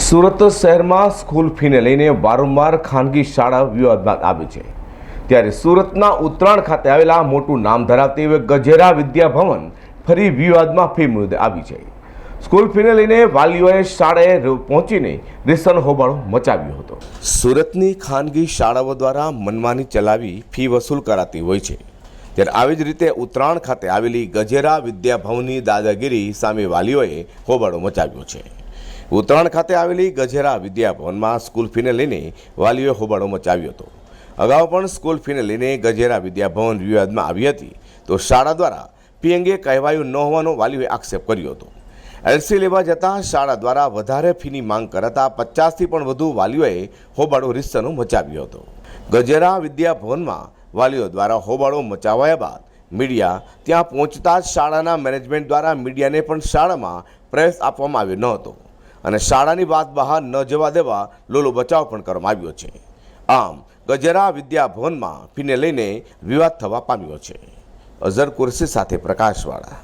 સુરત શહેરમાં સ્કૂલ ફીને લઈને વારંવાર ખાનગી શાળા વિવાદમાં આવી છે. ત્યારે સુરતના ઉત્તરાયણ ખાતે આવેલા મોટું નામ ધરાવતી ગજેરા વિદ્યાભવન ફરી વિવાદમાં ફી મુદ્દે આવી છે. સ્કૂલ ફીને લઈને વાલીઓએ શાળાએ પહોંચીને રીસન હોબાળો મચાવ્યો હતો. સુરતની ખાનગી શાળાઓ દ્વારા મનમાની ચલાવી ફી વસૂલ કરાતી હોય છે. ત્યારે આવી જ રીતે ઉત્તરાયણ ખાતે આવેલી ગજેરા વિદ્યાભવનની દાદાગીરી સામે વાલીઓએ હોબાળો મચાવ્યો છે. ઉત્તરાયણ ખાતે આવેલી ગજેરા વિદ્યાભવનમાં સ્કૂલ ફીને લઈને વાલીઓએ હોબાળો મચાવ્યો હતો. અગાઉ પણ સ્કૂલ ફીને લઈને ગજેરા વિદ્યાભવન વિવાદમાં આવી હતી તો શાળા દ્વારા ફી અંગે કહેવાયું ન હોવાનો વાલીઓએ આક્ષેપ કર્યો હતો. એલસી લેવા જતાં શાળા દ્વારા વધારે ફીની માંગ કરાતા પચાસથી પણ વધુ વાલીઓએ હોબાળો રીસનો મચાવ્યો હતો. ગજેરા વિદ્યાભવનમાં વાલીઓ દ્વારા હોબાળો મચાવાયા બાદ મીડિયા ત્યાં પહોંચતા જ શાળાના મેનેજમેન્ટ દ્વારા મીડિયાને પણ શાળામાં પ્રવેશ આપવામાં આવ્યો ન હતો. અને શાળાની વાત બહાર ન જવા દેવા લોલો બચાવ પણ કરવામાં આવ્યો છે. આમ, ગજરા વિદ્યાભવનમાં ફીને લઈને વિવાદ થવા પામ્યો છે. અઝર કુરશી સાથે પ્રકાશવાળા.